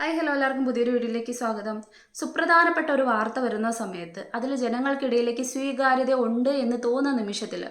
Hi hello എല്ലാവർക്കും പുതിയൊരു വീഡിയോയിലേക്ക് സ്വാഗതം. സുപ്രധാനപ്പെട്ട ഒരു വാർത്ത വരുന്ന സമയത്ത് അതിൽ ജനങ്ങൾക്കിടയിലേക്ക് സ്വീകാര്യത ഉണ്ട് എന്ന് തോന്നുന്ന നിമിഷത്തിൽ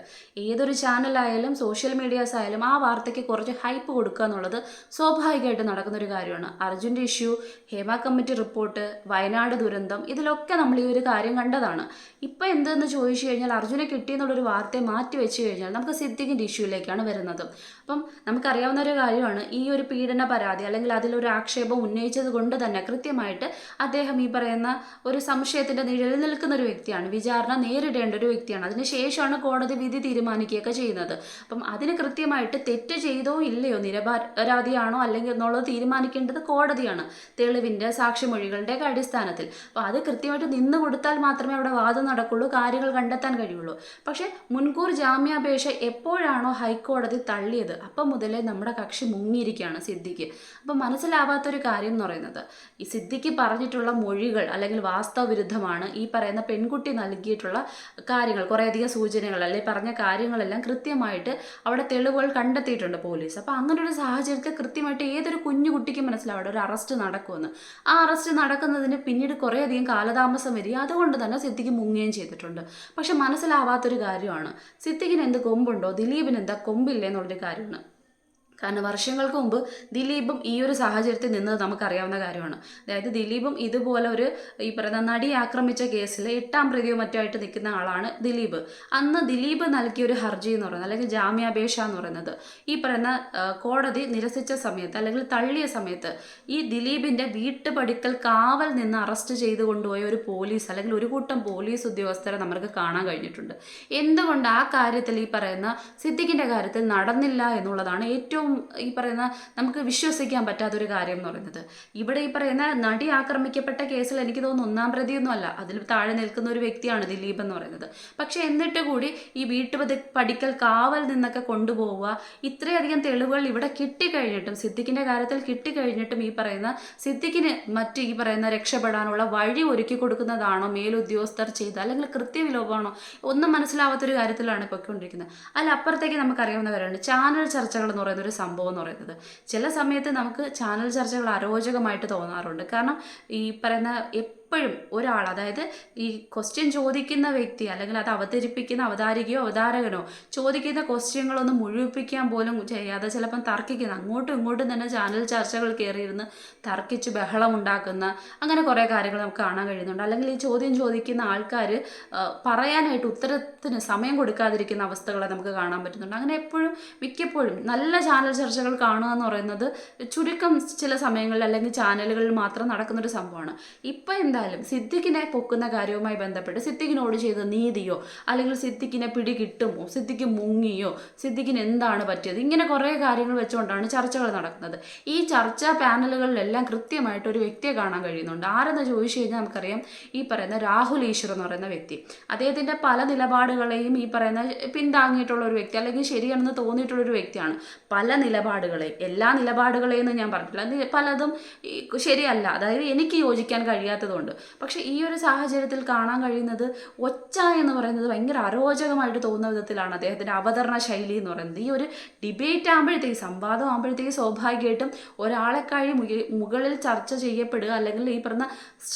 ഏതൊരു ചാനലായാലും സോഷ്യൽ മീഡിയാസ് ആയാലും ആ വാർത്തയ്ക്ക് കുറച്ച് ഹൈപ്പ് കൊടുക്കുക എന്നുള്ളത് സ്വാഭാവികമായിട്ട് നടക്കുന്നൊരു കാര്യമാണ്. അർജുന്റെ issue Hema committee report Wayanad ദുരന്തം ഇതിലൊക്കെ നമ്മൾ ഈ ഒരു കാര്യം കണ്ടതാണ്. ഇപ്പോൾ എന്തെന്ന് ചോദിച്ചു കഴിഞ്ഞാൽ അർജുനെ കിട്ടിയെന്നുള്ളൊരു വാർത്തയെ മാറ്റി വെച്ച് കഴിഞ്ഞാൽ നമുക്ക് സിദ്ദിഖിന്റെ ഇഷ്യൂയിലേക്കാണ് വരുന്നത്. അപ്പം നമുക്കറിയാവുന്ന ഒരു കാര്യമാണ് ഈ ഒരു പീഡന പരാതി അല്ലെങ്കിൽ അതിലൊരു ആക്ഷേപം ഉന്നയിച്ചത് കൊണ്ട് തന്നെ കൃത്യമായിട്ട് അദ്ദേഹം ഈ പറയുന്ന ഒരു സംശയത്തിന്റെ നിഴലിൽ നിൽക്കുന്ന ഒരു വ്യക്തിയാണ്. വിചാരണ നേരിടേണ്ട ഒരു വ്യക്തിയാണ്. അതിനുശേഷമാണ് കോടതി വിധി തീരുമാനിക്കുകയൊക്കെ ചെയ്യുന്നത്. അപ്പം അതിന് കൃത്യമായിട്ട് തെറ്റ് ചെയ്തോ ഇല്ലയോ നിരപരാധിയാണോ അല്ലെങ്കിൽ എന്നുള്ളത് തീരുമാനിക്കേണ്ടത് കോടതിയാണ്. തെളിവിന്റെ സാക്ഷിമൊഴികളുടെ ഒക്കെ അടിസ്ഥാനത്തിൽ. അപ്പോൾ അത് കൃത്യമായിട്ട് നിന്ന് കൊടുത്താൽ മാത്രമേ അവിടെ വാദം നടക്കുള്ളൂ കാര്യങ്ങൾ കണ്ടെത്താൻ കഴിയുള്ളൂ. പക്ഷേ മുൻകൂർ ജാമ്യാപേക്ഷ എപ്പോഴാണോ ഹൈക്കോടതി തള്ളിയത് അപ്പം മുതലേ നമ്മുടെ കക്ഷി മുങ്ങിയിരിക്കുകയാണ് സിദ്ധിക്ക്. അപ്പം മനസ്സിലാവാത്തൊരു കാര്യം എന്ന് പറയുന്നത്. ഈ സിദ്ധിക്ക് പറഞ്ഞിട്ടുള്ള മൊഴികൾ അല്ലെങ്കിൽ വാസ്തവ വിരുദ്ധമാണ് ഈ പറയുന്ന പെൺകുട്ടി നൽകിയിട്ടുള്ള കാര്യങ്ങൾ. കുറേയധികം സൂചനകൾ അല്ലെങ്കിൽ പറഞ്ഞ കാര്യങ്ങളെല്ലാം കൃത്യമായിട്ട് അവിടെ തെളിവുകൾ കണ്ടെത്തിയിട്ടുണ്ട് പോലീസ്. അപ്പോൾ അങ്ങനെ ഒരു സാഹചര്യത്തിൽ കൃത്യമായിട്ട് ഏതൊരു കുഞ്ഞു കുട്ടിക്കും മനസ്സിലാവും അവിടെ ഒരു അറസ്റ്റ് നടക്കുമെന്ന്. ആ അറസ്റ്റ് നടക്കുന്നതിന് പിന്നീട് കുറേയധികം കാലതാമസം വരിക. അതുകൊണ്ട് തന്നെ സിദ്ധിക്ക് മുങ്ങുകയും ചെയ്തിട്ടുണ്ട്. പക്ഷെ മനസ്സിലാവാത്തൊരു കാര്യമാണ്. സിദ്ദിഖിന് എന്ത് കൊമ്പുണ്ടോ ദിലീപിന് എന്താ കൊമ്പില്ലേ എന്നുള്ളൊരു കാര്യമാണ്. കാരണം വർഷങ്ങൾക്ക് മുമ്പ് ദിലീപും ഈ ഒരു സാഹചര്യത്തിൽ നിന്നത് നമുക്കറിയാവുന്ന കാര്യമാണ്. അതായത് ദിലീപും ഇതുപോലെ ഒരു ഈ പറയുന്ന നടി ആക്രമിച്ച കേസിൽ എട്ടാം പ്രതിയോ മറ്റോ ആയിട്ട് നിൽക്കുന്ന ആളാണ് ദിലീപ്. അന്ന് ദിലീപ് നൽകിയ ഒരു ഹർജി എന്ന് പറയുന്നത് അല്ലെങ്കിൽ ജാമ്യാപേക്ഷ എന്ന് പറയുന്നത് ഈ പറയുന്ന കോടതി നിരസിച്ച സമയത്ത് അല്ലെങ്കിൽ തള്ളിയ സമയത്ത് ഈ ദിലീപിന്റെ വീട്ടുപടിക്കൽ കാവൽ നിന്ന് അറസ്റ്റ് ചെയ്ത് കൊണ്ടുപോയ ഒരു പോലീസ് അല്ലെങ്കിൽ ഒരു കൂട്ടം പോലീസ് ഉദ്യോഗസ്ഥരെ നമുക്ക് കാണാൻ കഴിഞ്ഞിട്ടുണ്ട്. എന്തുകൊണ്ട് ആ കാര്യത്തിൽ ഈ പറയുന്ന സിദ്ദിഖിന്റെ കാര്യത്തിൽ നടന്നില്ല എന്നുള്ളതാണ് ഏറ്റവും ഈ പറയുന്ന നമുക്ക് വിശ്വസിക്കാൻ പറ്റാത്തൊരു കാര്യം എന്ന് പറയുന്നത്. ഇവിടെ ഈ പറയുന്ന നടി ആക്രമിക്കപ്പെട്ട കേസിൽ എനിക്ക് തോന്നുന്നു ഒന്നാം പ്രതിയൊന്നും അല്ല. അതിൽ താഴെ നിൽക്കുന്ന ഒരു വ്യക്തിയാണ് ദിലീപ് എന്ന് പറയുന്നത്. പക്ഷെ എന്നിട്ട് കൂടി ഈ വീട്ടുപതി പഠിക്കൽ കാവൽ നിന്നൊക്കെ കൊണ്ടുപോവുക ഇത്രയധികം തെളിവുകൾ ഇവിടെ കിട്ടിക്കഴിഞ്ഞിട്ടും സിദ്ദിഖിന്റെ കാര്യത്തിൽ കിട്ടിക്കഴിഞ്ഞിട്ടും ഈ പറയുന്ന സിദ്ദിഖിന് മറ്റ് ഈ പറയുന്ന രക്ഷപ്പെടാനുള്ള വഴി ഒരുക്കി കൊടുക്കുന്നതാണോ മേലുദ്യോഗസ്ഥർ ചെയ്ത് അല്ലെങ്കിൽ കൃത്യവിലോപമാണോ ഒന്നും മനസ്സിലാവാത്തൊരു കാര്യത്തിലാണ് പൊയ്ക്കൊണ്ടിരിക്കുന്നത് അതിൽ അപ്പുറത്തേക്ക് നമുക്കറിയാവുന്ന കാര്യമാണ് ചാനൽ ചർച്ചകൾ എന്ന് പറയുന്ന ഒരു സംഭവം എന്ന് പറയുന്നത്. ചില സമയത്ത് നമുക്ക് ചാനൽ ചർച്ചകൾ അരോചകമായിട്ട് തോന്നാറുണ്ട്. കാരണം ഈ പറയുന്ന എപ്പോഴും ഒരാൾ അതായത് ഈ ക്വസ്റ്റ്യൻ ചോദിക്കുന്ന വ്യക്തി അല്ലെങ്കിൽ അത് അവതരിപ്പിക്കുന്ന അവതാരകയോ അവതാരകനോ ചോദിക്കുന്ന ക്വസ്റ്റ്യങ്ങളൊന്നും മുഴുവിപ്പിക്കാൻ പോലും ചെയ്യാതെ ചിലപ്പം തർക്കിക്കുന്ന. അങ്ങോട്ടും ഇങ്ങോട്ടും തന്നെ ചാനൽ ചർച്ചകൾ കയറിയിരുന്ന് തർക്കിച്ച് ബഹളം ഉണ്ടാക്കുന്ന അങ്ങനെ കുറേ കാര്യങ്ങൾ നമുക്ക് കാണാൻ കഴിയുന്നുണ്ട്. അല്ലെങ്കിൽ ഈ ചോദ്യം ചോദിക്കുന്ന ആൾക്കാർ പറയാനായിട്ട് ഉത്തരത്തിന് സമയം കൊടുക്കാതിരിക്കുന്ന അവസ്ഥകളെ നമുക്ക് കാണാൻ പറ്റുന്നുണ്ട്. അങ്ങനെ എപ്പോഴും മിക്കപ്പോഴും നല്ല ചാനൽ ചർച്ചകൾ കാണുക എന്ന് പറയുന്നത് ചുരുക്കം ചില സമയങ്ങളിൽ അല്ലെങ്കിൽ ചാനലുകളിൽ മാത്രം നടക്കുന്നൊരു സംഭവമാണ്. ഇപ്പം എന്തായാലും സിദ്ദിഖിനെ പൊക്കുന്ന കാര്യവുമായി ബന്ധപ്പെട്ട് സിദ്ദിഖിനോട് ചെയ്ത നീതിയോ അല്ലെങ്കിൽ സിദ്ദിഖിനെ പിടി കിട്ടുമോ സിദ്ദിഖ് മുങ്ങിയോ സിദ്ദിഖിന് എന്താണ് പറ്റിയത്? ഇങ്ങനെ കുറേ കാര്യങ്ങൾ വെച്ചുകൊണ്ടാണ് ചർച്ചകൾ നടക്കുന്നത്. ഈ ചർച്ചാ പാനലുകളിലെല്ലാം കൃത്യമായിട്ട് ഒരു വ്യക്തിയെ കാണാൻ കഴിയുന്നുണ്ട്. ആരെന്ന് ചോദിച്ചു കഴിഞ്ഞാൽ നമുക്കറിയാം ഈ പറയുന്ന രാഹുൽ ഈശ്വർ എന്ന് പറയുന്ന വ്യക്തി. അദ്ദേഹത്തിന്റെ പല നിലപാടുകളെയും ഈ പറയുന്ന പിന്താങ്ങിയിട്ടുള്ള ഒരു വ്യക്തി അല്ലെങ്കിൽ ശരിയാണെന്ന് തോന്നിയിട്ടുള്ള ഒരു വ്യക്തിയാണ്. പല നിലപാടുകളെയും എല്ലാ നിലപാടുകളെയും ഞാൻ പറഞ്ഞിട്ടില്ല. പലതും ശരിയല്ല. അതായത് എനിക്ക് യോജിക്കാൻ കഴിയാത്തതുകൊണ്ട് പക്ഷേ ഈ ഒരു സാഹചര്യത്തിൽ കാണാൻ കഴിയുന്നത് ഒച്ച എന്ന് പറയുന്നത് ഭയങ്കര അരോചകമായിട്ട് തോന്നുന്ന വിധത്തിലാണ് അദ്ദേഹത്തിന്റെ അവതരണ ശൈലി എന്ന് പറയുന്നത്. ഈ ഒരു ഡിബേറ്റ് ആകുമ്പോഴത്തേക്ക് സംവാദം ആകുമ്പോഴത്തേക്ക് സ്വാഭാവികമായിട്ടും ഒരാളെ കഴി മുകളിൽ ചർച്ച ചെയ്യപ്പെടുക അല്ലെങ്കിൽ ഈ പറഞ്ഞ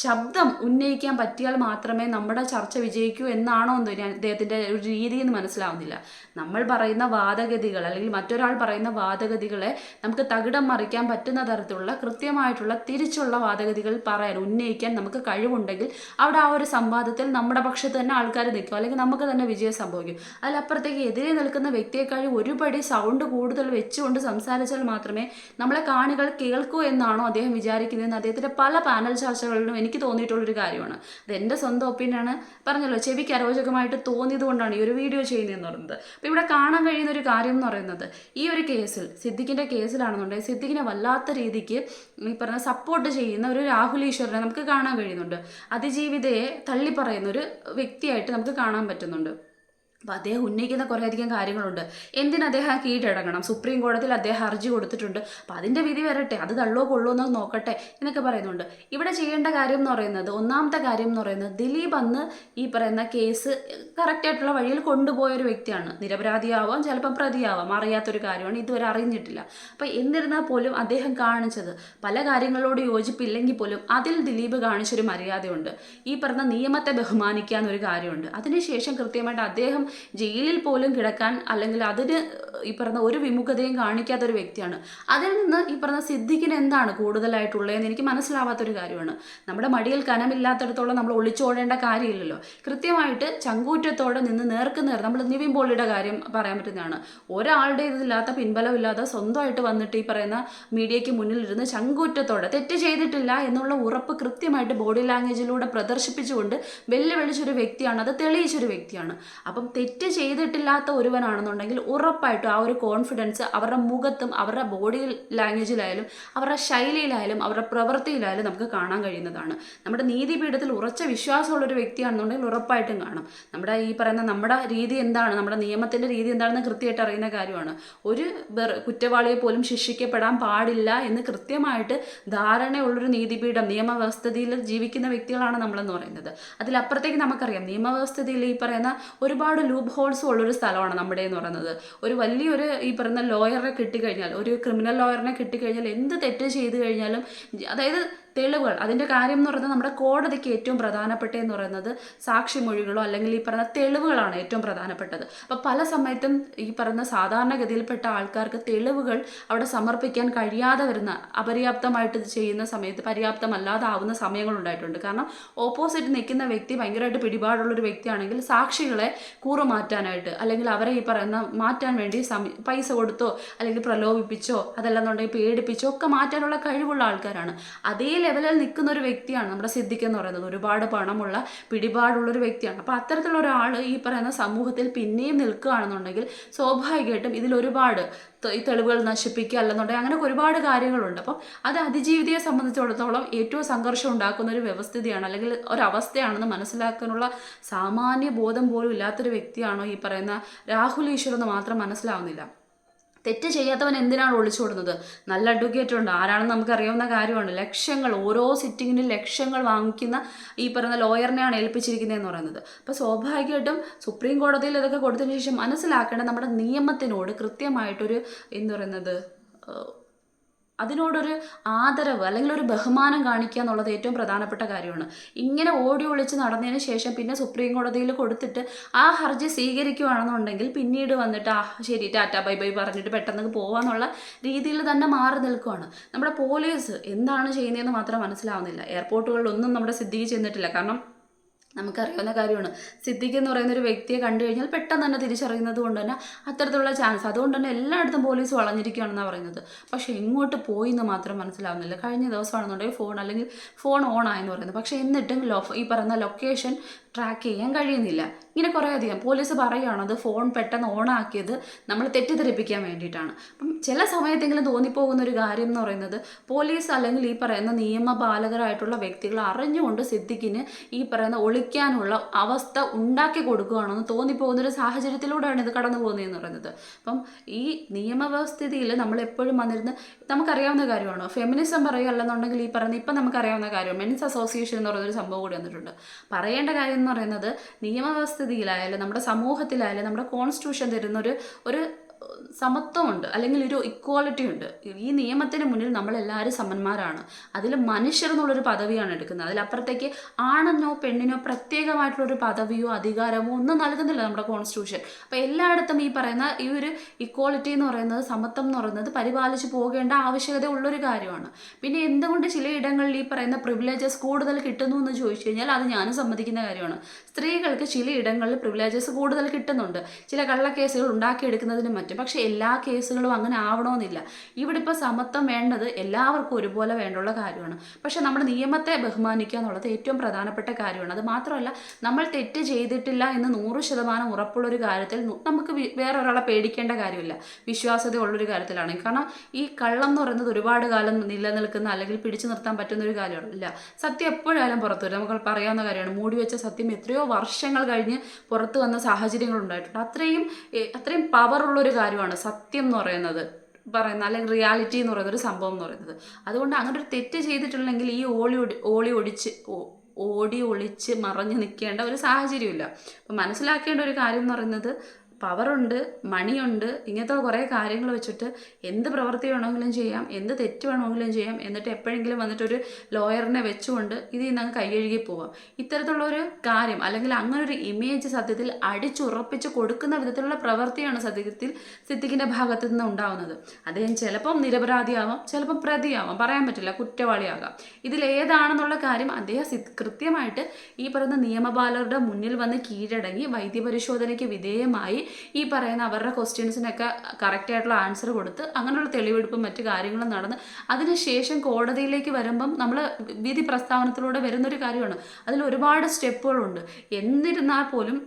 ശബ്ദം ഉന്നയിക്കാൻ പറ്റിയാൽ മാത്രമേ നമ്മുടെ ചർച്ച വിജയിക്കൂ എന്നാണോ എന്ന് ഞാൻ അദ്ദേഹത്തിന്റെ ഒരു രീതി എന്ന് മനസ്സിലാവുന്നില്ല. നമ്മൾ പറയുന്ന വാദഗതികൾ അല്ലെങ്കിൽ മറ്റൊരാൾ പറയുന്ന വാദഗതികളെ നമുക്ക് തകിടം മറിക്കാൻ പറ്റുന്ന തരത്തിലുള്ള കൃത്യമായിട്ടുള്ള തിരിച്ചുള്ള വാദഗതികൾ പറയാൻ ഉന്നയിക്കാൻ നമുക്ക് കഴിവുണ്ടെങ്കിൽ അവിടെ ആ ഒരു സംവാദത്തിൽ നമ്മുടെ പക്ഷത്ത് തന്നെ ആൾക്കാർ നിൽക്കും. അല്ലെങ്കിൽ നമുക്ക് തന്നെ വിജയം സംഭവിക്കും. അതിലപ്പുറത്തേക്ക് എതിരെ നിൽക്കുന്ന വ്യക്തിയെക്കാളും ഒരുപടി സൗണ്ട് കൂടുതൽ വെച്ചുകൊണ്ട് സംസാരിച്ചാൽ മാത്രമേ നമ്മളെ കാണികൾ കേൾക്കൂ എന്നാണോ അദ്ദേഹം വിചാരിക്കുന്നതെന്ന് അദ്ദേഹത്തിന്റെ പല പാനൽ ചർച്ചകളിലും എനിക്ക് തോന്നിയിട്ടുള്ളൊരു കാര്യമാണ്. അത് എന്റെ സ്വന്തം ഒപ്പീനിയനാണ് പറഞ്ഞല്ലോ ചെവിക്ക് അരോചകമായിട്ട് തോന്നിയത് കൊണ്ടാണ് ഈ ഒരു വീഡിയോ ചെയ്യുന്നതെന്ന് പറയുന്നത്. അപ്പോൾ ഇവിടെ കാണാൻ കഴിയുന്ന ഒരു കാര്യം എന്ന് പറയുന്നത് ഈ ഒരു കേസിൽ സിദ്ദിഖിന്റെ കേസിലാണെന്നുണ്ടെങ്കിൽ സിദ്ദിഖിനെ വല്ലാത്ത രീതിക്ക് ഈ പറഞ്ഞ സപ്പോർട്ട് ചെയ്യുന്ന ഒരു രാഹുൽ ഈശ്വരനെ നമുക്ക് കാണാൻ കഴിയുന്നുണ്ട് അതിജീവിതയെ തള്ളിപ്പറയുന്ന ഒരു വ്യക്തിയായിട്ട് നമുക്ക് കാണാൻ പറ്റുന്നുണ്ട്. അപ്പോൾ അദ്ദേഹം ഉന്നയിക്കുന്ന കുറേയധികം കാര്യങ്ങളുണ്ട്. എന്തിന് അദ്ദേഹം കീഴടങ്ങണം സുപ്രീം കോടതിയിൽ അദ്ദേഹം ഹർജി കൊടുത്തിട്ടുണ്ട്. അപ്പോൾ അതിന്റെ വിധി വരട്ടെ. അത് തള്ളോ കൊള്ളോ എന്ന് നോക്കട്ടെ എന്നൊക്കെ പറയുന്നുണ്ട്. ഇവിടെ ചെയ്യേണ്ട കാര്യം എന്ന് പറയുന്നത് ഒന്നാമത്തെ കാര്യം എന്ന് പറയുന്നത് ദിലീപ് അന്ന് ഈ പറയുന്ന കേസ് കറക്റ്റായിട്ടുള്ള വഴിയിൽ കൊണ്ടുപോയ ഒരു വ്യക്തിയാണ്. നിരപരാധിയാവാം ചിലപ്പം പ്രതിയാവാം. അറിയാത്തൊരു കാര്യമാണ്. ഇതുവരെ അറിഞ്ഞിട്ടില്ല. അപ്പോൾ എന്നിരുന്നാൽ പോലും അദ്ദേഹം കാണിച്ചത് പല കാര്യങ്ങളോട് യോജിപ്പില്ലെങ്കിൽ പോലും അതിൽ ദിലീപ് കാണിച്ചൊരു മര്യാദയുണ്ട്. ഈ പറഞ്ഞ നിയമത്തെ ബഹുമാനിക്കുക എന്നൊരു കാര്യമുണ്ട്. അതിനുശേഷം കൃത്യമായിട്ട് അദ്ദേഹം ജയിലിൽ പോലും കിടക്കാൻ അല്ലെങ്കിൽ അതിന് ഈ പറഞ്ഞ ഒരു വിമുഖതയും കാണിക്കാത്ത ഒരു വ്യക്തിയാണ്. അതിൽ നിന്ന് ഈ പറഞ്ഞ സിദ്ദിഖിന് എന്താണ് കൂടുതലായിട്ടുള്ളതെന്ന് എനിക്ക് മനസ്സിലാവാത്തൊരു കാര്യമാണ്. നമ്മുടെ മടിയിൽ കനമില്ലാത്തടത്തോളം നമ്മൾ ഒളിച്ചോടേണ്ട കാര്യമില്ലല്ലോ. കൃത്യമായിട്ട് ചങ്കൂറ്റത്തോടെ നിന്ന് നേർക്ക് നേർ നമ്മൾ നിവിൻ പോളിയുടെ കാര്യം പറയാൻ പറ്റുന്നതാണ്. ഒരാളുടെ ഇതില്ലാത്ത പിൻബലമില്ലാതെ സ്വന്തമായിട്ട് വന്നിട്ട് ഈ പറയുന്ന മീഡിയയ്ക്ക് മുന്നിലിരുന്ന് ചങ്കൂറ്റത്തോടെ തെറ്റ് ചെയ്തിട്ടില്ല എന്നുള്ള ഉറപ്പ് കൃത്യമായിട്ട് ബോഡി ലാംഗ്വേജിലൂടെ പ്രദർശിപ്പിച്ചുകൊണ്ട് വെല്ലുവിളിച്ചൊരു വ്യക്തിയാണ്. അത് തെളിയിച്ചൊരു വ്യക്തിയാണ്. അപ്പം തെറ്റ് ചെയ്തിട്ടില്ലാത്ത ഒരുവനാണെന്നുണ്ടെങ്കിൽ ഉറപ്പായിട്ടും ആ ഒരു കോൺഫിഡൻസ് അവരുടെ മുഖത്തും അവരുടെ ബോഡി ലാംഗ്വേജിലായാലും അവരുടെ ശൈലിയിലായാലും അവരുടെ പ്രവൃത്തിയിലായാലും നമുക്ക് കാണാൻ കഴിയുന്നതാണ്. നമ്മുടെ നീതിപീഠത്തിൽ ഉറച്ച വിശ്വാസമുള്ള ഒരു വ്യക്തിയാണെന്നുണ്ടെങ്കിൽ ഉറപ്പായിട്ടും കാണും. നമ്മുടെ ഈ പറയുന്ന നമ്മുടെ രീതി എന്താണ്? നമ്മുടെ നിയമത്തിന്റെ രീതി എന്താണെന്ന് കൃത്യമായിട്ട് അറിയുന്ന കാര്യമാണ്. ഒരു കുറ്റവാളിയെ പോലും ശിക്ഷിക്കപ്പെടാൻ പാടില്ല എന്ന് കൃത്യമായിട്ട് ധാരണയുള്ളൊരു നീതിപീഠം നിയമവ്യവസ്ഥയിൽ ജീവിക്കുന്ന വ്യക്തികളാണ് നമ്മളെന്ന് പറയുന്നത്. അതിലപ്പുറത്തേക്ക് നമുക്കറിയാം. നിയമവ്യവസ്ഥയിൽ ഈ പറയുന്ന ഒരുപാട് ലൂപ്പ് ഹോൾസും ഉള്ളൊരു സ്ഥലമാണ് നമ്മുടെ എന്ന് പറയുന്നത്. ഒരു വലിയൊരു ഈ പറയുന്ന ലോയറെ കിട്ടിക്കഴിഞ്ഞാൽ ഒരു ക്രിമിനൽ ലോയറിനെ കിട്ടിക്കഴിഞ്ഞാൽ എന്ത് തെറ്റ് ചെയ്ത് കഴിഞ്ഞാലും അതായത് തെളിവുകൾ. അതിന്റെ കാര്യം എന്ന് പറയുന്നത് നമ്മുടെ കോടതിക്ക് ഏറ്റവും പ്രധാനപ്പെട്ട എന്ന് പറയുന്നത് സാക്ഷിമൊഴികളോ അല്ലെങ്കിൽ ഈ പറയുന്ന തെളിവുകളാണ് ഏറ്റവും പ്രധാനപ്പെട്ടത്. അപ്പോൾ പല സമയത്തും ഈ പറയുന്ന സാധാരണഗതിയിൽപ്പെട്ട ആൾക്കാർക്ക് തെളിവുകൾ അവിടെ സമർപ്പിക്കാൻ കഴിയാതെ വരുന്ന അപര്യാപ്തമായിട്ട് ചെയ്യുന്ന സമയത്ത് പര്യാപ്തമല്ലാതെ ആവുന്ന സമയങ്ങളുണ്ടായിട്ടുണ്ട് കാരണം ഓപ്പോസിറ്റ് നിൽക്കുന്ന വ്യക്തി ഭയങ്കരമായിട്ട് പിടിപാടുള്ള ഒരു വ്യക്തിയാണെങ്കിൽ സാക്ഷികളെ കൂറുമാറ്റാനായിട്ട് അല്ലെങ്കിൽ അവരെ ഈ പറയുന്ന മാറ്റാൻ വേണ്ടി പൈസ കൊടുത്തോ അല്ലെങ്കിൽ പ്രലോഭിപ്പിച്ചോ അതല്ലെന്നുണ്ടെങ്കിൽ പേടിപ്പിച്ചോ ഒക്കെ മാറ്റാനുള്ള കഴിവുള്ള ആൾക്കാരാണ്. അതേ ലെവലിൽ നിൽക്കുന്ന ഒരു വ്യക്തിയാണ് നമ്മുടെ സിദ്ദിഖ് എന്ന് പറയുന്നത്. ഒരുപാട് പണമുള്ള പിടിപാടുള്ള ഒരു വ്യക്തിയാണ്. അപ്പോൾ അത്തരത്തിലുള്ള ഒരാൾ ഈ പറയുന്ന സമൂഹത്തിൽ പിന്നെയും നിൽക്കുകയാണെന്നുണ്ടെങ്കിൽ സ്വാഭാവികമായിട്ടും ഇതിൽ ഒരുപാട് ഈ തെളിവുകൾ നശിപ്പിക്കുക അല്ലെന്നുണ്ടെങ്കിൽ അങ്ങനെയൊക്കെ ഒരുപാട് കാര്യങ്ങളുണ്ട്. അപ്പം അത് അതിജീവിതയെ സംബന്ധിച്ചിടത്തോളം ഏറ്റവും സംഘർഷം ഉണ്ടാക്കുന്ന ഒരു വ്യവസ്ഥിതിയാണ് അല്ലെങ്കിൽ ഒരവസ്ഥയാണെന്ന് മനസ്സിലാക്കാനുള്ള സാമാന്യ ബോധം പോലും ഇല്ലാത്തൊരു വ്യക്തിയാണോ ഈ പറയുന്ന രാഹുൽ ഈശ്വർ എന്ന് മാത്രം മനസ്സിലാവുന്നില്ല. തെറ്റ് ചെയ്യാത്തവൻ എന്തിനാണ് ഒളിച്ചോടുന്നത് നല്ല അഡ്വക്കേറ്റ് ഉണ്ട്. ആരാണെന്ന് നമുക്കറിയാവുന്ന കാര്യമാണ്. ലക്ഷങ്ങൾ ഓരോ സിറ്റിങ്ങിനും ലക്ഷങ്ങൾ വാങ്ങിക്കുന്ന ഈ പറയുന്ന ലോയറിനെയാണ് ഏൽപ്പിച്ചിരിക്കുന്നതെന്ന് പറയുന്നത്. അപ്പോൾ സ്വാഭാവികമായിട്ടും സുപ്രീം കോടതിയിൽ ഇതൊക്കെ കൊടുത്തതിന് ശേഷം മനസ്സിലാക്കേണ്ട നമ്മുടെ നിയമത്തിനോട് കൃത്യമായിട്ടൊരു എന്ത് പറയുന്നത് അതിനോടൊരു ആദരവ് അല്ലെങ്കിൽ ഒരു ബഹുമാനം കാണിക്കുക എന്നുള്ളത് ഏറ്റവും പ്രധാനപ്പെട്ട കാര്യമാണ്. ഇങ്ങനെ ഓടി ഒളിച്ച് നടന്നതിന് ശേഷം പിന്നെ സുപ്രീം കോടതിയിൽ കൊടുത്തിട്ട് ആ ഹർജി സ്വീകരിക്കുകയാണെന്നുണ്ടെങ്കിൽ പിന്നീട് വന്നിട്ട് ആ ശരി ടാറ്റ ബൈ ബൈ പറഞ്ഞിട്ട് പെട്ടെന്ന് പോവാന്നുള്ള രീതിയിൽ തന്നെ മാറി നിൽക്കുകയാണ് നമ്മുടെ പോലീസ് എന്താണ് ചെയ്യുന്നതെന്ന് മാത്രം മനസ്സിലാവുന്നില്ല. എയർപോർട്ടുകളിലൊന്നും നമ്മുടെ സിദ്ധിക്ക് ചെന്നിട്ടില്ല. കാരണം നമുക്കറിയാവുന്ന കാര്യമാണ്. സിദ്ദിഖ് എന്ന് പറയുന്ന ഒരു വ്യക്തിയെ കണ്ടു കഴിഞ്ഞാൽ പെട്ടെന്ന് തന്നെ തിരിച്ചറിയുന്നത് കൊണ്ട് തന്നെ അത്തരത്തിലുള്ള ചാൻസ് അതുകൊണ്ട് തന്നെ എല്ലായിടത്തും പോലീസ് വളഞ്ഞിരിക്കുകയാണെന്നാണ് പറയുന്നത്. പക്ഷേ എങ്ങോട്ട് പോയി എന്ന് മാത്രം മനസ്സിലാവുന്നില്ല. കഴിഞ്ഞ ദിവസമാണെന്നുണ്ടെങ്കിൽ ഫോൺ അല്ലെങ്കിൽ ഫോൺ ഓൺ ആയെന്ന് പറയുന്നത് പക്ഷേ എന്നിട്ടും ഈ പറയുന്ന ലൊക്കേഷൻ ട്രാക്ക് ചെയ്യാൻ കഴിയുന്നില്ല. ഇങ്ങനെ കുറേ അധികം പോലീസ് പറയുകയാണ് അത് ഫോൺ പെട്ടെന്ന് ഓൺ ആക്കിയത് നമ്മൾ തെറ്റിദ്ധരിപ്പിക്കാൻ വേണ്ടിയിട്ടാണ്. അപ്പം ചില സമയത്തെങ്കിലും തോന്നിപ്പോകുന്ന ഒരു കാര്യം എന്ന് പറയുന്നത് പോലീസ് അല്ലെങ്കിൽ ഈ പറയുന്ന നിയമപാലകരായിട്ടുള്ള വ്യക്തികൾ അറിഞ്ഞുകൊണ്ട് സിദ്ദിഖിന് ഈ പറയുന്ന ഒളിക്കാനുള്ള അവസ്ഥ ഉണ്ടാക്കി കൊടുക്കുകയാണെന്ന് തോന്നിപ്പോകുന്ന ഒരു സാഹചര്യത്തിലൂടെയാണ് ഇത് കടന്നു പോകുന്നതെന്ന് പറയുന്നത്. അപ്പം ഈ നിയമവ്യവസ്ഥിതിയിൽ നമ്മൾ എപ്പോഴും വന്നിരുന്ന് നമുക്കറിയാവുന്ന കാര്യമാണ്. ഫെമിനിസം പറയുക അല്ലെന്നുണ്ടെങ്കിൽ ഈ പറയുന്ന ഇപ്പം നമുക്കറിയാവുന്ന കാര്യം മെൻസ് അസോസിയേഷൻ എന്ന് പറയുന്ന ഒരു സംഭവം കൂടി വന്നിട്ടുണ്ട്. പറയേണ്ട കാര്യം എന്ന് പറയുന്നത് നിയമവ്യവസ്ഥിതിയിലായാലും നമ്മുടെ സമൂഹത്തിലായാലും നമ്മുടെ കോൺസ്റ്റിറ്റ്യൂഷൻ തരുന്നൊരു ഒരു സമത്വമുണ്ട് അല്ലെങ്കിൽ ഒരു ഇക്വാളിറ്റി ഉണ്ട്. ഈ നിയമത്തിന് മുന്നിൽ നമ്മളെല്ലാവരും സമന്മാരാണ്. അതിൽ മനുഷ്യർ എന്നുള്ളൊരു പദവിയാണ് എടുക്കുന്നത്. അതിലപ്പുറത്തേക്ക് ആണെന്നോ പെണ്ണിനോ പ്രത്യേകമായിട്ടുള്ളൊരു പദവിയോ അധികാരമോ ഒന്നും നൽകുന്നില്ല നമ്മുടെ കോൺസ്റ്റിറ്റ്യൂഷൻ അപ്പോൾ എല്ലായിടത്തും ഈ പറയുന്ന ഈ ഒരു ഇക്വാളിറ്റി എന്ന് പറയുന്നത് സമത്വം എന്ന് പറയുന്നത് പരിപാലിച്ച് പോകേണ്ട ആവശ്യകത ഉള്ളൊരു കാര്യമാണ്. പിന്നെ എന്തുകൊണ്ട് ചിലയിടങ്ങളിൽ ഈ പറയുന്ന പ്രിവിലേജസ് കൂടുതൽ കിട്ടുന്നു എന്ന് ചോദിച്ചു കഴിഞ്ഞാൽ അത് ഞാനും സമ്മതിക്കുന്ന കാര്യമാണ്. സ്ത്രീകൾക്ക് ചിലയിടങ്ങളിൽ പ്രിവിലേജസ് കൂടുതൽ കിട്ടുന്നുണ്ട്. ചില കള്ളക്കേസുകൾ ഉണ്ടാക്കിയെടുക്കുന്നതിനും മറ്റും. പറ്റും. പക്ഷേ എല്ലാ കേസുകളും അങ്ങനെ ആവണമെന്നില്ല. ഇവിടെ ഇപ്പോൾ സമത്വം വേണ്ടത് എല്ലാവർക്കും ഒരുപോലെ വേണ്ടുള്ള കാര്യമാണ്. പക്ഷേ നമ്മുടെ നിയമത്തെ ബഹുമാനിക്കുക എന്നുള്ളത് ഏറ്റവും പ്രധാനപ്പെട്ട കാര്യമാണ്. അത് മാത്രമല്ല നമ്മൾ തെറ്റ് ചെയ്തിട്ടില്ല എന്ന് നൂറ് ശതമാനം ഉറപ്പുള്ളൊരു കാര്യത്തിൽ നമുക്ക് വേറൊരാളെ പേടിക്കേണ്ട കാര്യമില്ല. വിശ്വാസ്യത ഉള്ളൊരു കാര്യത്തിലാണ് കാരണം ഈ കള്ളം എന്ന് പറയുന്നത് ഒരുപാട് കാലം നിലനിൽക്കുന്ന അല്ലെങ്കിൽ പിടിച്ചു നിർത്താൻ പറ്റുന്ന ഒരു കാര്യമല്ല സത്യം എപ്പോഴായാലും പുറത്തു വരും നമുക്ക് പറയാവുന്ന കാര്യമാണ്. മൂടി വെച്ച സത്യം എത്രയോ വർഷങ്ങൾ കഴിഞ്ഞ് പുറത്തു വന്ന സാഹചര്യങ്ങൾ ഉണ്ടായിട്ടുണ്ട് അത്രയും അത്രയും പവറുള്ള ഒരു കാര്യമാണ് സത്യം എന്ന് പറയുന്നത്. പറയുന്ന അല്ലെങ്കിൽ റിയാലിറ്റി എന്ന് പറയുന്ന ഒരു സംഭവം എന്ന് പറയുന്നത്. അതുകൊണ്ട് അങ്ങനെ ഒരു തെറ്റ് ചെയ്തിട്ടുണ്ടെങ്കിൽ ഈ ഓളി ഓളി ഒടിച്ച് ഓടി ഒളിച്ച് മറഞ്ഞു നിൽക്കേണ്ട ഒരു സാഹചര്യമില്ല. അപ്പം മനസ്സിലാക്കേണ്ട ഒരു കാര്യം എന്ന് പറയുന്നത് പവറുണ്ട് മണിയുണ്ട് ഇങ്ങനത്തെ കുറേ കാര്യങ്ങൾ വെച്ചിട്ട് എന്ത് പ്രവൃത്തി വേണമെങ്കിലും ചെയ്യാം എന്ത് തെറ്റ് വേണമെങ്കിലും ചെയ്യാം എന്നിട്ട് എപ്പോഴെങ്കിലും വന്നിട്ടൊരു ലോയറിനെ വെച്ചുകൊണ്ട് ഇതിൽ നിന്ന് അങ്ങ് കൈയഴുകി പോവാം. ഇത്തരത്തിലുള്ള ഒരു കാര്യം അല്ലെങ്കിൽ അങ്ങനെ ഒരു ഇമേജ് സത്യത്തിൽ അടിച്ചുറപ്പിച്ച് കൊടുക്കുന്ന വിധത്തിലുള്ള പ്രവൃത്തിയാണ് സത്യത്തിൽ സിദ്ദിഖിന്റെ ഭാഗത്തു നിന്ന് ഉണ്ടാവുന്നത്. അദ്ദേഹം ചിലപ്പം നിരപരാധിയാവാം ചിലപ്പം പ്രതിയാവാം പറയാൻ പറ്റില്ല കുറ്റവാളിയാകാം. ഇതിലേതാണെന്നുള്ള കാര്യം അദ്ദേഹം കൃത്യമായിട്ട് ഈ പറയുന്ന നിയമപാലകരുടെ മുന്നിൽ വന്ന് കീഴടങ്ങി വൈദ്യപരിശോധനയ്ക്ക് വിധേയമായി ഈ പറയുന്ന അവരുടെ ക്വസ്റ്റ്യൻസിനൊക്കെ കറക്റ്റായിട്ടുള്ള ആൻസർ കൊടുത്ത് അങ്ങനെയുള്ള തെളിവെടുപ്പും മറ്റു കാര്യങ്ങളും നടന്ന് അതിനുശേഷം കോടതിയിലേക്ക് വരുമ്പം നമ്മൾ വിധി പ്രസ്താവനത്തിലൂടെ വരുന്നൊരു കാര്യമാണ്. അതിൽ ഒരുപാട് സ്റ്റെപ്പുകളുണ്ട് എന്നിരുന്നാൽ പോലും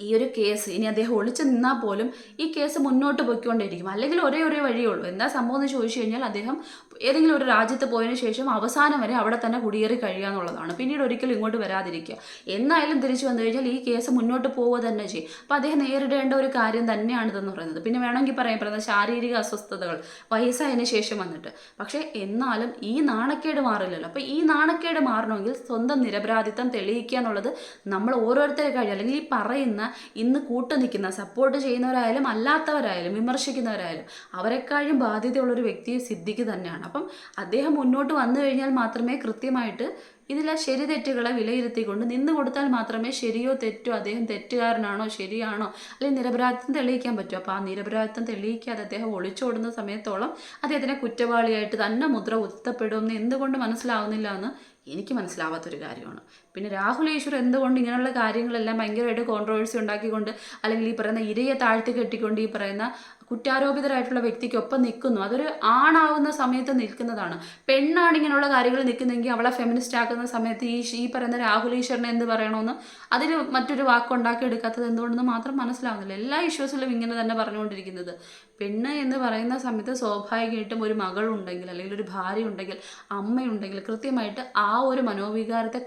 ഈ ഒരു കേസ് ഇനി അദ്ദേഹം ഒളിച്ചു നിന്നാൽ പോലും ഈ കേസ് മുന്നോട്ട് പോയിക്കൊണ്ടിരിക്കും അല്ലെങ്കിൽ ഒരേ ഒരേ വഴിയുള്ളൂ എന്താ സംഭവം എന്ന് ചോദിച്ചു കഴിഞ്ഞാൽ അദ്ദേഹം ഏതെങ്കിലും ഒരു രാജ്യത്ത് പോയതിനു ശേഷം അവസാനം വരെ അവിടെ തന്നെ കുടിയേറി കഴിയുക എന്നുള്ളതാണ്. പിന്നീട് ഒരിക്കലും ഇങ്ങോട്ട് വരാതിരിക്കുക. എന്നായാലും തിരിച്ചു വന്നു കഴിഞ്ഞാൽ ഈ കേസ് മുന്നോട്ട് പോവുക തന്നെ ചെയ്യും. അപ്പോൾ അദ്ദേഹം നേരിടേണ്ട ഒരു കാര്യം തന്നെയാണ് ഇതെന്ന് പറയുന്നത്. പിന്നെ വേണമെങ്കിൽ പറയാൻ പറയുന്നത് ശാരീരിക അസ്വസ്ഥതകൾ വയസ്സായതിനു ശേഷം വന്നിട്ട്. പക്ഷേ എന്നാലും ഈ നാണക്കേട് മാറില്ലല്ലോ. അപ്പോൾ ഈ നാണക്കേട് മാറണമെങ്കിൽ സ്വന്തം നിരപരാധിത്വം തെളിയിക്കുക എന്നുള്ളത് നമ്മൾ ഓരോരുത്തരെ കഴിയും അല്ലെങ്കിൽ ഈ പറയുന്ന ഇന്ന് കൂട്ടു നിൽക്കുന്ന സപ്പോർട്ട് ചെയ്യുന്നവരായാലും അല്ലാത്തവരായാലും വിമർശിക്കുന്നവരായാലും അവരെക്കാളും ബാധ്യതയുള്ളൊരു വ്യക്തി സിദ്ധിക്ക് തന്നെയാണ്. അപ്പം അദ്ദേഹം മുന്നോട്ട് വന്നു കഴിഞ്ഞാൽ മാത്രമേ കൃത്യമായിട്ട് ഇതിലെ ശരി തെറ്റുകളെ വിലയിരുത്തിക്കൊണ്ട് നിന്ന് കൊടുത്താൽ മാത്രമേ ശരിയോ തെറ്റോ അദ്ദേഹം തെറ്റുകാരനാണോ ശരിയാണോ അല്ലെങ്കിൽ നിരപരാധിത്വം തെളിയിക്കാൻ പറ്റൂ. അപ്പോൾ ആ നിരപരാധിത്വം തെളിയിക്കാതെ അദ്ദേഹം ഒളിച്ചോടുന്ന സമയത്തോളം അദ്ദേഹത്തിനെ കുറ്റവാളിയായിട്ട് തന്നെ മുദ്ര ഉത്തപ്പെടുമെന്ന് എന്തുകൊണ്ട് മനസ്സിലാവുന്നില്ല എന്ന് എനിക്ക് മനസ്സിലാവാത്തൊരു കാര്യമാണ്. പിന്നെ രാഹുൽ ഈശ്വർ എന്തുകൊണ്ട് ഇങ്ങനെയുള്ള കാര്യങ്ങളെല്ലാം ഭയങ്കരമായിട്ട് കോൺട്രവേഴ്സി ഉണ്ടാക്കിക്കൊണ്ട് അല്ലെങ്കിൽ ഈ പറയുന്ന ഇരയെ താഴ്ത്തി കെട്ടിക്കൊണ്ട് ഈ പറയുന്ന കുറ്റാരോപിതരായിട്ടുള്ള വ്യക്തിക്കൊപ്പം നിൽക്കുന്നു. അതൊരു ആണാവുന്ന സമയത്ത് നിൽക്കുന്നതാണ്. പെണ്ണാണ് ഇങ്ങനെയുള്ള കാര്യങ്ങൾ നിൽക്കുന്നെങ്കിൽ അവളെ ഫെമിനിസ്റ്റ് ആക്കുന്ന സമയത്ത് ഈ ഈ പറയുന്ന രാഹുൽ ഈശ്വറിനെ എന്ത് പറയണമെന്ന് അതിന് മറ്റൊരു വാക്കുണ്ടാക്കി എടുക്കാത്തത് എന്തുകൊണ്ടെന്ന് മാത്രം മനസ്സിലാവുന്നില്ല. എല്ലാ ഇഷ്യൂസിലും ഇങ്ങനെ തന്നെ പറഞ്ഞുകൊണ്ടിരിക്കുന്നത്. പെണ്ണ് എന്ന് പറയുന്ന സമയത്ത് സ്വാഭാവികമായിട്ടും ഒരു മകളുണ്ടെങ്കിൽ അല്ലെങ്കിൽ ഒരു ഭാര്യ ഉണ്ടെങ്കിൽ അമ്മയുണ്ടെങ്കിൽ കൃത്യമായിട്ട് ആ ഒരു മനോവികാരത്തെ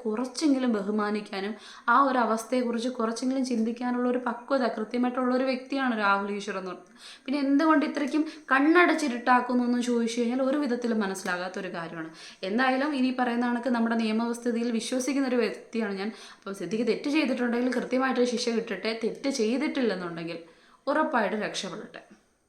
കുറച്ചെങ്കിലും ബഹുമാനിക്കാനും ആ ഒരു അവസ്ഥയെക്കുറിച്ച് കുറച്ചെങ്കിലും ചിന്തിക്കാനുള്ള ഒരു പക്വത കൃത്യമായിട്ടുള്ള ഒരു വ്യക്തിയാണ് രാഹുൽ ഈശ്വർ എന്ന് പറയുന്നത് പിന്നെ എന്തുകൊണ്ട് ഇത്രയ്ക്കും കണ്ണടച്ചിരുട്ടാക്കുന്നു എന്ന് ചോദിച്ചു കഴിഞ്ഞാൽ ഒരു വിധത്തിലും മനസ്സിലാകാത്ത ഒരു കാര്യമാണ്. എന്തായാലും ഇനി പറയുന്ന കണക്ക് നമ്മുടെ നിയമവസ്ഥിതിയിൽ വിശ്വസിക്കുന്ന ഒരു വ്യക്തിയാണ് ഞാൻ. അപ്പോൾ സിദ്ധിക്ക് തെറ്റ് ചെയ്തിട്ടുണ്ടെങ്കിൽ കൃത്യമായിട്ട് ശിക്ഷ കിട്ടട്ടെ തെറ്റ് ചെയ്തിട്ടില്ലെന്നുണ്ടെങ്കിൽ ഉറപ്പായിട്ട് രക്ഷപ്പെടട്ടെ.